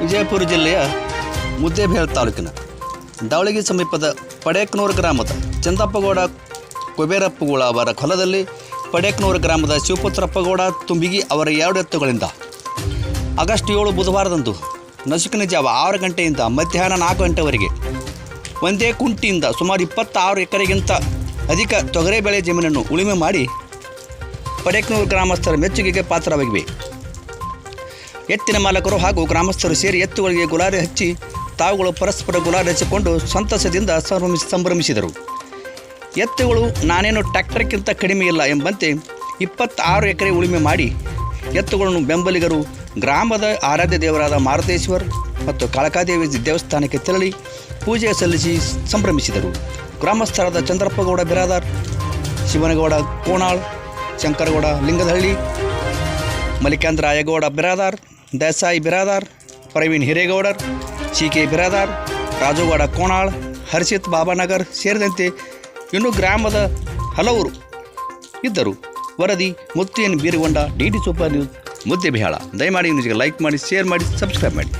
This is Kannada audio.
ವಿಜಯಪುರ ಜಿಲ್ಲೆಯ ಮುದ್ದೇಬೇಲ್ ತಾಲೂಕಿನ ದಾವಳಗಿ ಸಮೀಪದ ಪಡೇಕ್ನೂರು ಗ್ರಾಮದ ಚಂದಪ್ಪಗೌಡ ಕುಬೇರಪ್ಪಗೌಡ ಅವರ ಹೊಲದಲ್ಲಿ ಪಡೇಕ್ನೂರು ಗ್ರಾಮದ ಶಿವಪುತ್ರಪ್ಪಗೌಡ ತುಂಬಿಗಿ ಅವರ ಎರಡು ಎತ್ತುಗಳಿಂದ ಆಗಸ್ಟ್ ಏಳು ಬುಧವಾರದಂದು ನಸುಕಿನ ಜಾವ ಆರು ಗಂಟೆಯಿಂದ ಮಧ್ಯಾಹ್ನ ನಾಲ್ಕು ಗಂಟೆವರೆಗೆ ಒಂದೇ ಕುಂಟಿಯಿಂದ ಸುಮಾರು ಇಪ್ಪತ್ತಾರು ಎಕರೆಗಿಂತ ಅಧಿಕ ತೊಗರೆ ಬೆಳೆ ಜಮೀನನ್ನು ಉಳುಮೆ ಮಾಡಿ ಪಡೇಕ್ನೂರು ಗ್ರಾಮಸ್ಥರ ಮೆಚ್ಚುಗೆಗೆ ಪಾತ್ರವಾಗಿವೆ. ಎತ್ತಿನ ಮಾಲಕರು ಹಾಗೂ ಗ್ರಾಮಸ್ಥರು ಸೇರಿ ಎತ್ತುಗಳಿಗೆ ಗುಲಾರಿ ಹಚ್ಚಿ ತಾವುಗಳು ಪರಸ್ಪರ ಗುಲಾರಿ ಹಚ್ಚಿಕೊಂಡು ಸಂತಸದಿಂದ ಸಂಭ್ರಮಿಸಿ ಸಂಭ್ರಮಿಸಿದರು. ಎತ್ತುಗಳು ನಾನೇನು ಟ್ರ್ಯಾಕ್ಟರ್ಕ್ಕಿಂತ ಕಡಿಮೆ ಇಲ್ಲ ಎಂಬಂತೆ ಇಪ್ಪತ್ತಾರು ಎಕರೆ ಉಳುಮೆ ಮಾಡಿ ಎತ್ತುಗಳನ್ನು ಬೆಂಬಲಿಗರು ಗ್ರಾಮದ ಆರಾಧ್ಯ ದೇವರಾದ ಮಾರುತೇಶ್ವರ್ ಮತ್ತು ಕಾಳಕಾದೇವಿ ದೇವಸ್ಥಾನಕ್ಕೆ ತೆರಳಿ ಪೂಜೆ ಸಲ್ಲಿಸಿ ಸಂಭ್ರಮಿಸಿದರು. ಗ್ರಾಮಸ್ಥರಾದ ಚಂದ್ರಪ್ಪಗೌಡ ಬಿರಾದಾರ್, ಶಿವನಗೌಡ ಕೋಣಾಳ್, ಶಂಕರಗೌಡ ಲಿಂಗದಹಳ್ಳಿ ಮಲ್ಲಿಕಾಂದ್ರ ಅಯ್ಯಗೌಡ ಬಿರಾದಾರ್ ದೇಸಾಯಿ ಬಿರಾದಾರ್, ಪ್ರವೀಣ್ ಹಿರೇಗೌಡರ್ ಸಿ ಕೆ ಬಿರಾದಾರ್, ರಾಜುಗೌಡ ಕೋಣಾಳ್, ಹರ್ಷಿತ್ ಬಾಬಾನಗರ್ ಸೇರಿದಂತೆ ಇನ್ನು ಗ್ರಾಮದ ಹಲವರು ಇದ್ದರು. ವರದಿ ಮುತ್ತಿಯನ್ನು Birugonda D D super news, Muddebihal. ದಯಮಾಡಿ ನ್ಯೂಸ್ಗೆ ಲೈಕ್ ಮಾಡಿ, ಶೇರ್ ಮಾಡಿ, ಸಬ್ಸ್ಕ್ರೈಬ್ ಮಾಡಿ.